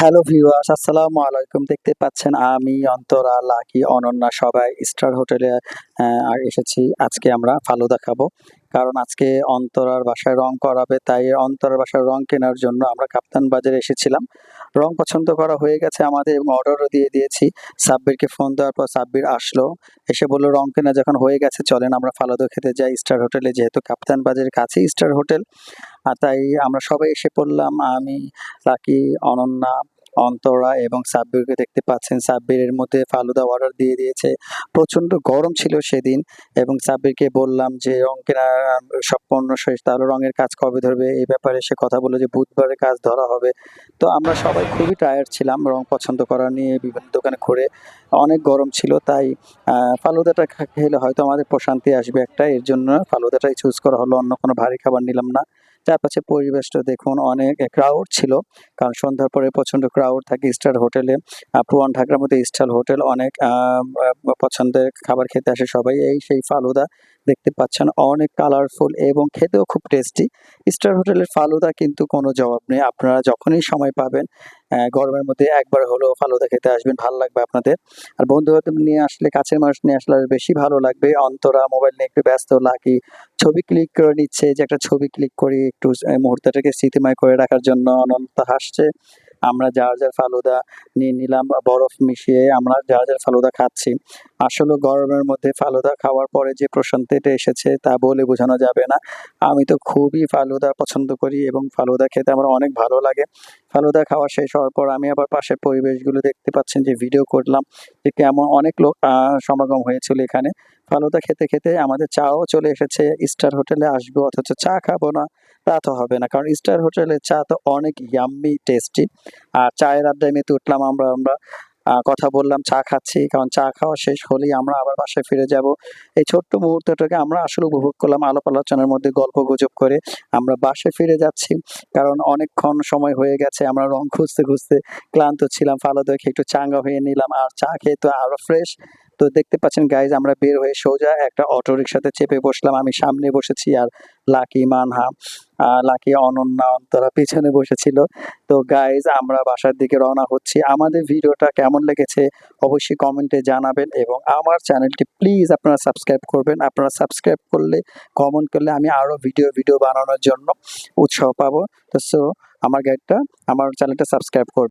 Hello viewers, আসসালামু আলাইকুম। দেখতে পাচ্ছেন আমি অন্তরা লাকি, অনন্যা সবাই স্টার হোটেলে আর এসেছি। আজকে আমরা ফালুদা খাব কারণ আজকে অন্তরার বাসায় রং করাবে, তাই অন্তরার বাসায় রং কেনার জন্য আমরা কাপ্তান বাজারে এসেছিলাম। রং পছন্দ করা হয়ে গেছে আমাদের, এবং অর্ডারও দিয়ে দিয়েছি। সাব্বিরকে ফোন দেওয়ার পর সাব্বির আসলো, এসে বলল, রং কেনা যখন হয়ে গেছে, চলেন আমরা ফালুদা খেতে যাই স্টার হোটেলে। যেহেতু কাপ্তান বাজারের কাছেই স্টার হোটেল তাই আমরা সবাই এসে পড়লাম। আমি, লাকি, অনন্যা, অন্তরা এবং সাব্বিরকে দেখতে পাচ্ছেন। সাব্বিরের মধ্যে ফালুদা অর্ডার দিয়ে দিয়েছে। প্রচণ্ড গরম ছিল সেদিন এবং সাব্বিরকে বললাম যে, রং কেনা, সব পণ্য শেষ, তাহলে রঙের কাজ কবে ধরবে? এই ব্যাপারে সে কথা বলল যে, বুধবারে কাজ ধরা হবে। তো আমরা সবাই খুবই টায়ার্ড ছিলাম রং পছন্দ করা নিয়ে বিভিন্ন দোকানে ঘুরে। অনেক গরম ছিল, তাই ফালুদাটা খেলে হয়তো আমাদের প্রশান্তি আসবে একটা এর জন্য ফালুদাটাই চুজ করা হলো, অন্য কোনো ভারী খাবার নিলাম না। চারপাশে পরিবেশটা দেখুন, অনেক ক্রাউড ছিল। কারণ সন্ধ্যার পরে প্রচণ্ড ক্রাউড থাকে স্টার হোটেলে পুরান ঢাকার মধ্যে স্টার হোটেল অনেক পছন্দের খাবার খেতে আসে সবাই। এই সেই ফালুদা দেখতে পাচ্ছেন অনেক কালারফুল এবং খেতেও খুব টেস্টি স্টার হোটেলের ফালুদা কিন্তু কোনো জবাব নেই। আপনারা যখনই সময় পাবেন গরমের মধ্যে একবার হলেও ফালুদা খেতে আসবেন, ভালো লাগবে আপনাদের। আর বন্ধু বান্ধব নিয়ে আসলে, কাছের মানুষ নিয়ে আসলে বেশি ভালো লাগবে। অন্তরা মোবাইল নিয়ে একটু ব্যস্ত লাকি ছবি ক্লিক করে নিচ্ছে, যে একটা ছবি ক্লিক করি একটু মুহূর্তটাকে স্মৃতিময় করে রাখার জন্য অনন্ত হাসছে। আমরা যার যার ফালুদা নিয়ে নিলাম বরফ মিশিয়ে আমরা যার যার ফালুদা খাচ্ছি। আসলে গরমের মধ্যে ফালুদা খাওয়ার পরে যে প্রশান্তিটা এসেছে তা বলে বোঝানো যাবে না। আমি তো খুবই ফালুদা পছন্দ করি এবং ফালুদা খেতে আমার অনেক ভালো লাগে। ফালুদা খাওয়া শেষ হওয়ার পর আমি আবার পাশের পরিবেশগুলো দেখতে পাচ্ছেন যে ভিডিও করলাম যে কেমন অনেক লোক সমাগম হয়েছিল এখানে। ফালুদা খেতে খেতে আমাদের চাও চলে এসেছে। স্টার হোটেলে আসব, অথচ চা খাব না। তা তো হবে না, কারণ স্টার হোটেলের চা তো অনেক ইয়াম্মি টেস্টি আর চায়ের আড্ডায় মেতে উঠলাম আমরা আমরা কথা বললাম, চা খাচ্ছি। কারণ চা খাওয়া শেষ হলেই আমরা আবার বাসায় ফিরে যাব। এই ছোট্ট মুহূর্তটাকে আমরা আসলে উপভোগ করলাম আলাপ আলোচনার মধ্যে, গল্প গুজব করে আমরা বাসায় ফিরে যাচ্ছি। কারণ অনেকক্ষণ সময় হয়ে গেছে, আমরা রং খুঁজতে খুঁজতে ক্লান্ত ছিলাম। ফালো দেখে একটু চাঙ্গা হয়ে নিলাম, আর চা খেয়ে তো আরও ফ্রেশ তো দেখতে পাচ্ছেন গাইজ আমরা বের হয়ে সোজা একটা অটো রিক্সাতে চেপে বসলাম। আমি সামনে বসেছি আর লাকি মানহা লাকি অনন্যা অন্তরা পিছনে বসেছিল। তো গাইজ আমরা বাসার দিকে রওনা হচ্ছি। আমাদের ভিডিওটা কেমন লেগেছে অবশ্যই কমেন্টে জানাবেন এবং আমার চ্যানেলটি প্লিজ আপনারা সাবস্ক্রাইব করবেন। আপনারা সাবস্ক্রাইব করলে কমেন্ট করলে আমি আরও ভিডিও ভিডিও বানানোর জন্য উৎসাহ পাবো। তো সো আমার গাইডটা আমার চ্যানেলটা সাবস্ক্রাইব করবেন।